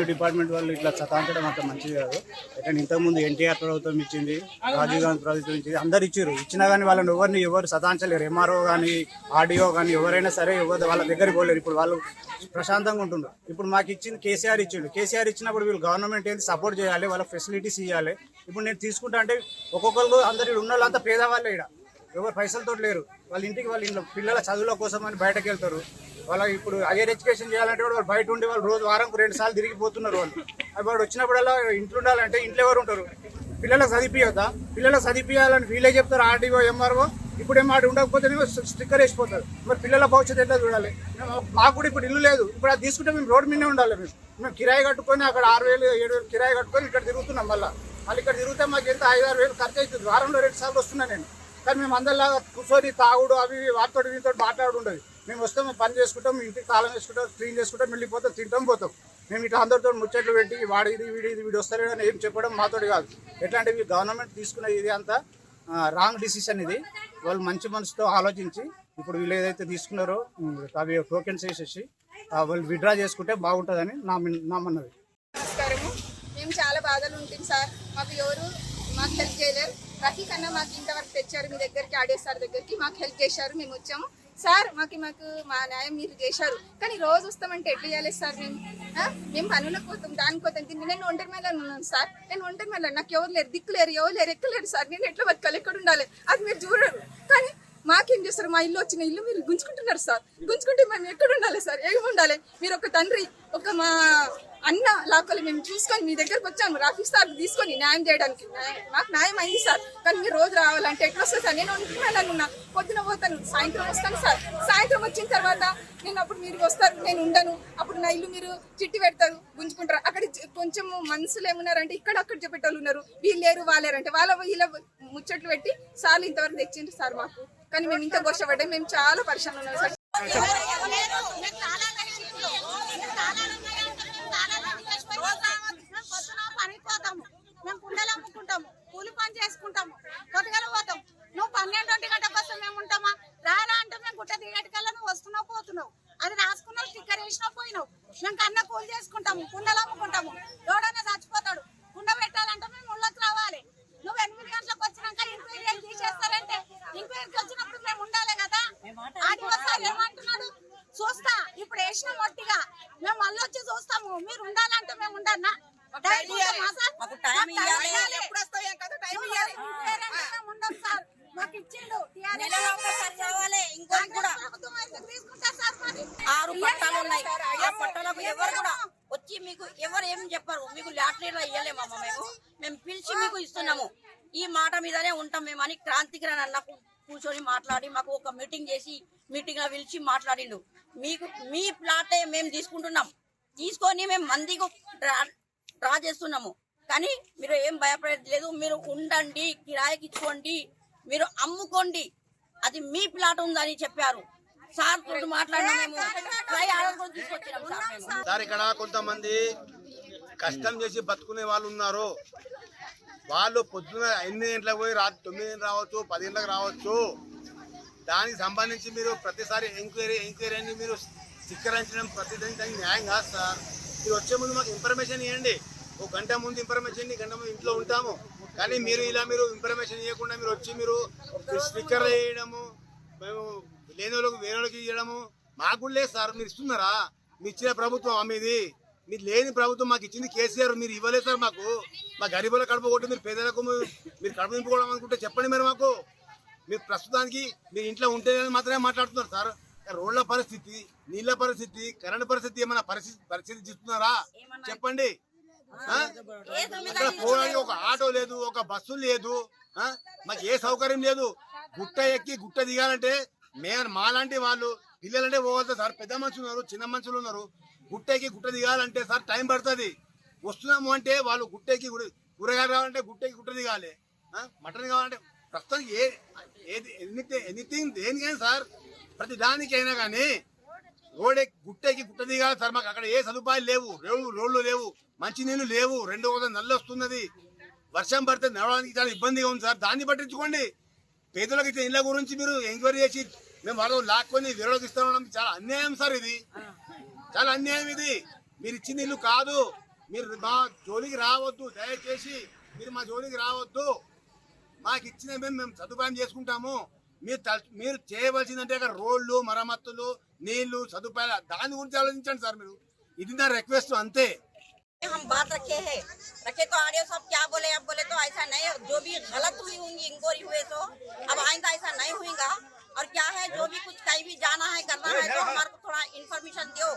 Revenue department వాళ్ళు ఇట్లా చతాంచడం అంత మంచిది కాదు. ఎందుకంటే ఇంతకుముందు ఎన్టీఆర్ ప్రభుత్వం ఇచ్చింది రాజీవ్ గాంధీ ప్రభుత్వం ఇచ్చింది అందరు ఇచ్చారు ఇచ్చినా కానీ వాళ్ళని ఎవరిని ఎవరు సతాంచలేరు. ఎంఆర్ఓ కానీ ఆర్డీఓ కానీ ఎవరైనా సరే ఎవరు వాళ్ళ దగ్గరికి పోలేరు. ఇప్పుడు వాళ్ళు ప్రశాంతంగా ఉంటున్నారు ఇప్పుడు మాకు ఇచ్చింది కేసీఆర్ ఇచ్చిండు. కేసీఆర్ ఇచ్చినప్పుడు వీళ్ళు గవర్నమెంట్ ఏంటి సపోర్ట్ చేయాలి వాళ్ళ ఫెసిలిటీస్ ఇవ్వాలి ఇప్పుడు నేను తీసుకుంటా అంటే ఒక్కొక్కరు అందరు ఉన్న వాళ్ళంతా పేదవాళ్ళే ఇక్కడ ఎవరు పైసలతో లేరు. వాళ్ళ ఇంటికి వాళ్ళ ఇంట్లో పిల్లల చదువుల కోసం అని బయటకు వెళ్తారు వాళ్ళకి ఇప్పుడు హైయర్ ఎడ్యుకేషన్ చేయాలంటే కూడా వాళ్ళు బయట ఉండి వాళ్ళు రోజు వారంకు రెండు సార్లు తిరిగిపోతున్నారు వాళ్ళు. వాడు వచ్చినప్పుడల్లా ఇంట్లో ఉండాలంటే ఇంట్లో ఎవరు ఉంటారు? పిల్లలకు చదివిపోతా పిల్లలకు చదివియాలని వీళ్ళే చెప్తారు ఆర్డీఓ ఎంఆర్ఓ. ఇప్పుడు ఏం మాట ఉండకపోతే స్టిక్కర్ వేసిపోతారు. మరి పిల్లల భవిష్యత్తు ఎట్లా చూడాలి? మాకు కూడా ఇప్పుడు ఇల్లు లేదు. ఇప్పుడు అది తీసుకుంటే మేము రోడ్డు మీదనే ఉండాలి మేము. మేము కిరాయి కట్టుకొని అక్కడ ఆరు వేలు ఏడు వేలు కిరాయి కట్టుకొని ఇక్కడ తిరుగుతున్నాం మళ్ళీ. మళ్ళీ ఇక్కడ తిరిగితే మాకు ఎంత? ఐదు ఆరు వేలు ఖర్చు అవుతుంది వారంలో రెండు సార్లు వస్తున్నాను నేను. కానీ మేము అందరిలాగా కూర్చొని తాగుడు అవి ఇవి వాటితో వీటితో మాట్లాడు ఉండదు మేము వస్తాం పని చేసుకుంటాం ఇంటికి తాళం వేసుకుంటాం క్లీన్ చేసుకుంటాం వెళ్ళిపోతాం తింటాం పోతాం. మేము ఇట్లా అందరితో ముచ్చట్లు పెట్టి వాడు ఇది వీడి ఇది వీడు వస్తారు అని ఏం చెప్పడం మాతోటి కాదు. ఎట్లాంటివి గవర్నమెంట్ తీసుకున్న ఇది అంతా రాంగ్ డిసిషన్ ఇది. వాళ్ళు మంచి మనసుతో ఆలోచించి ఇప్పుడు వీళ్ళు ఏదైతే తీసుకున్నారో అవి టోకెన్స్ వేసేసి వాళ్ళు విడ్రా చేసుకుంటే బాగుంటుందని నా మిన్- నా మన్నది నమస్కారము. మేము చాలా బాధలు ఉంటుంది సార్. మాకు ఎవరు మాకు హెల్ప్ చేయలేరు. రఫీ కన్నా మాకు ఇంతవరకు తెచ్చారు మీ దగ్గరికి ఆడే సార్ దగ్గరికి మాకు హెల్ప్ చేశారు. మేము వచ్చాము. సార్ మాకు మాకు మా న్యాయం మీరు చేశారు. కానీ రోజు వస్తామంటే ఎట్లా చేయాలి సార్ మేము? మేము పనులకు పోతాం దానికి పోతాం. దీన్ని నేను ఒంటరి మేళ ఉన్నాను సార్. నేను ఒంటరి మేళ నాకు ఎవరు లేరు దిక్కు లేరు ఎవరు లేరు ఎక్కలేరు సార్. నేను ఎట్లా బతకాలి ఎక్కడ ఉండాలి? అది మీరు చూడరు. కానీ మాకేం చేస్తారు? మా ఇల్లు వచ్చిన ఇల్లు మీరు గుంజుకుంటున్నారు సార్. గుంజుకుంటే మేము ఎక్కడ ఉండాలి సార్? ఏమి ఉండాలి మీరు ఒక తండ్రి ఒక మా అన్న లాక్కలు మేము చూసుకొని మీ దగ్గరకు వచ్చాము. రాఫీ సార్ తీసుకొని న్యాయం చేయడానికి. న్యాయం- మాకు న్యాయం అయింది సార్. కానీ మీరు రోజు రావాలంటే ఎట్లా వస్తుంది సార్? నేను ఉంటున్నాను ఉన్నా. పొద్దున పోతాను సాయంత్రం వస్తాను సార్. సాయంత్రం వచ్చిన తర్వాత నేను అప్పుడు మీరు వస్తారు. నేను ఉండను. అప్పుడు నా ఇల్లు మీరు చిట్టి పెడతారు గుంజుకుంటారు. అక్కడ కొంచెం మనుషులు ఏమున్నారంటే ఇక్కడ అక్కడ చెప్పేటోళ్ళు ఉన్నారు. వీళ్ళు లేరు వాళ్ళేరంటే వాళ్ళ వీళ్ళ ముచ్చట్లు పెట్టి సార్లు ఇంతవరకు తెచ్చిండ్రు సార్ మాకు. కానీ మేము ఇంత గొష్టపడ్డాం మేము చాలా పరిశ్రమ ఉన్నాం సార్ పనిపోతాము మేము కుండలు అమ్ముకుంటాము కూలి పని చేసుకుంటాము పొద్దుగల పోతాం నువ్వు పన్నెండు ఒంటి గంటకు వస్తే మేము ఉంటామా రారా అంటే మేము గుట్ట దిగటికల్లా నువ్వు వస్తున్నావు పోతున్నావు అది రాసుకున్నావు స్టిక్కర్ వేసినావు పోయినావు. మేము కన్న కూలి చేసుకుంటాము కుండలు అమ్ముకుంటాము. ఎవడన్నా చచ్చిపోతాడు కుండ పెట్టాలంటే మేము ముళ్ళకి రావాలి. నువ్వు ఎనిమిది గంటలకు వచ్చినాక ఇంక్వైరీ తీసేస్తారంటే ఇంక్వైరీకి వచ్చినప్పుడు మేము ఉండాలి కదా. ఆదివ సార్ ఏమంటున్నాడు? చూస్తా ఇప్పుడు వేసిన మొట్టిగా మేము మళ్ళీ వచ్చి చూస్తాము మీరు ఉండాలంటే మేము ఉండన్నా? మాకు ఇచ్చిండు. ఇంకోటి కూడా ప్రభుత్వం ఎందుకు తీసుకుంటారు సార్ మరి? ఆరు పట్టాలు ఉన్నాయి ఆ పట్టాలకు ఎవరు కూడా వచ్చి మీకు ఎవరు ఏం చెప్పారు. మీకు లాటరీలో ఇయ్యలేమమ్మ మేము. మేము పిలిచి మీకు ఇస్తున్నాము. ఈ మాట మీదనే ఉంటాం మేము అని క్రాంతికిరణ్ అన్న కూర్చొని మాట్లాడి మాకు ఒక మీటింగ్ చేసి మీటింగ్లో పిలిచి మాట్లాడిండు. మీకు మీ ప్లాటే మేము తీసుకుంటున్నాం. తీసుకొని మేము మందికి డ్రా డ్రా చేస్తున్నాము. కానీ మీరు ఏం భయపడేది లేదు మీరు ఉండండి కిరాయికి ఇచ్చుకోండి. మీరు అమ్ముకోండి. అది మీ ప్లాట్ ఉందని చెప్పారు. సార్ తోటి ఇక్కడ కొంతమంది కష్టం చేసి బతుకునే వాళ్ళు ఉన్నారు. వాళ్ళు పొద్దున ఎనిమిది గంటలకు పోయి రాత్రి తొమ్మిది గంటలకు రావచ్చు పది గంటలకు రావచ్చు. దానికి సంబంధించి మీరు ప్రతిసారి ఎంక్వైరీ ఎంక్వైరీ అని మీరు స్టిక్కరించడం ప్రతిదానికి దానికి న్యాయం కాదు సార్. మీరు వచ్చే ముందు మాకు ఇన్ఫర్మేషన్ ఇవ్వండి. ఒక గంట ముందు ఇన్ఫర్మేషన్ ఇవ్వండి, గంట ముందు ఇంట్లో ఉంటాము. కానీ మీరు ఇలా మీరు ఇన్ఫర్మేషన్ ఇవ్వకుండా మీరు వచ్చి మీరు స్టిక్కర్లు వేయడము మేము లేని వాళ్ళకి వేరే వాళ్ళకి ఇవ్వడము మాకు కూడా లేదు సార్. మీరు ఇస్తున్నారా? మీరు ఇచ్చిన ప్రభుత్వం మీది. మీరు లేని ప్రభుత్వం మాకు ఇచ్చింది కేసీఆర్ మీరు ఇవ్వలేదు సార్ మాకు. మా గరీబుల కడుపు కొట్టి మీరు పేదలకు మీరు కడుపు నింపుకోవడం అనుకుంటే చెప్పండి మీరు మాకు. మీరు ప్రస్తుతానికి మీరు ఇంట్లో ఉంటే మాత్రమే మాట్లాడుతున్నారు సార్. రోడ్ల పరిస్థితి నీళ్ళ పరిస్థితి కరెంట్ పరిస్థితి ఏమైనా పరిస్థితి పరిస్థితి చూస్తున్నారా చెప్పండి? అక్కడ పోవడానికి ఒక ఆటో లేదు ఒక బస్సు లేదు? మాకు ఏ సౌకర్యం లేదు. గుట్ట ఎక్కి గుట్ట దిగాలంటే మేము మాలాంటి వాళ్ళు పిల్లలంటే పోవాలి సార్. పెద్ద మనుషులు ఉన్నారు చిన్న మనుషులు ఉన్నారు. గుట్టెకి గుట్ట దిగాలంటే సార్ టైం పడుతుంది. వస్తున్నాము అంటే వాళ్ళు గుట్టెకి కూరగాయలు కావాలంటే గుట్టెకి గుట్ట దిగాలి. మటన్ కావాలంటే ప్రస్తుతానికి ఏ ఏది ఎనీథింగ్ ఎనీథింగ్ దేనికైనా సార్ ప్రతి దానికైనా కానీ రోడ్ గుట్టకి గుట్ట దిగాలి సార్. మాకు అక్కడ ఏ సదుపాయాలు లేవు. రోడ్లు రోడ్లు లేవు. మంచినీళ్ళు లేవు. రెండు కోసం నల్లు వస్తున్నది. వర్షం పడితే నడవడానికి చాలా ఇబ్బందిగా ఉంది సార్. దాన్ని పట్టించుకోండి. పేదలకు ఇచ్చిన ఇళ్ళ గురించి మీరు ఎంక్వైరీ చేసి మేము వాళ్ళు లాక్కొని వేరేకి ఇస్తామడం చాలా అన్యాయం సార్ ఇది. చాలా అన్యాయం ఇది. మీరు ఇచ్చిన ఇల్లు కాదు. మీరు మా జోలికి రావద్దు. దయచేసి మీరు మా జోలికి రావద్దు. మాకు ఇచ్చిన మేము మేము సదుపాయం చేసుకుంటాము. మీరు మీరు చేయవలసిందంటే అక్కడ రోడ్లు మరమ్మతులు నీళ్ళు సదుపాయాలు దాని గురించి ఆలోచించండి సార్ మీరు. ఇది నా రిక్వెస్ట్ అంతే. हम बात रखे हैं। रखे तो आडियो साहब क्या बोले, अब बोले तो ऐसा नहीं जो भी गलत हुई होंगी इंक्वायरी हुए तो अब आइंदा ऐसा नहीं होगा और क्या है, जो भी कुछ कहीं भी जाना है, करना है तो हमारे को थोड़ा इन्फॉर्मेशन दो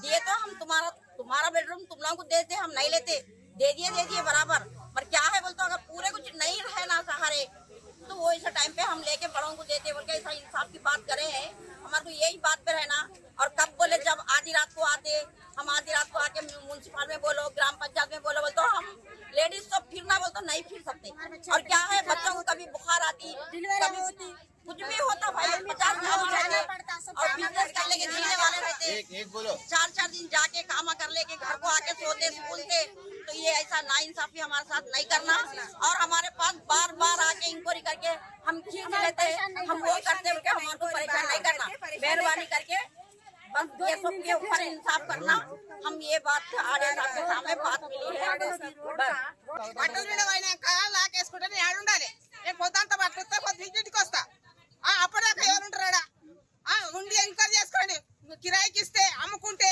दिए तो हम तुम्हारा तुम्हारा बेडरूम तुम लोगों को देते हम नहीं लेते। दे दिए दे दिए, बराबर। पर क्या है, बोलते अगर पूरे कुछ नहीं रहे ना सहारे तो वो ऐसा टाइम पे हम लेके बड़ों को देते बोल के ऐसा इंसाफ की बात करे है। हमारे को यही बात पे रहना। और कब बोले, जब आधी रात को आते, हम आधी म्यूनसिपल में बोलो ग्राम पंचायत में बोलो बोल तो हम लेडीज़ तो फिरना बोल तो नहीं फिर सकते। और क्या है बच्चों को कभी बुखार आती कभी कुछ भी होता भाई पचास हो और बिज़नेस कर लेके जीने वाले रहते। चार चार दिन जाके काम कर लेके घर को आके सोते सुनते तो ये ऐसा ना इंसाफी हमारे साथ नहीं करना। और हमारे पास बार बार आके इंक्वायरी करके हम खींच लेते हैं। हम वो करते हैं हमारे को परेशान नहीं करना। मेहरबानी करके ये सब के ऊपर इंसाफ करना हम ये बात आड़े साहब के सामने बात मिली है बस బట్టలు మీద పోయినాక లాకేసుకుంటే నేను ఆడుండాలి నేను పొద్దంతా పట్టుకొస్తే పొద్దు ఇంటికి వస్తా ఆ, అప్పటిదాకా ఎవరు ఉంటారా ఆ, ఉండి ఎంక్వైరీ చేసుకోండి కిరాయికి ఇస్తే అమ్ముకుంటే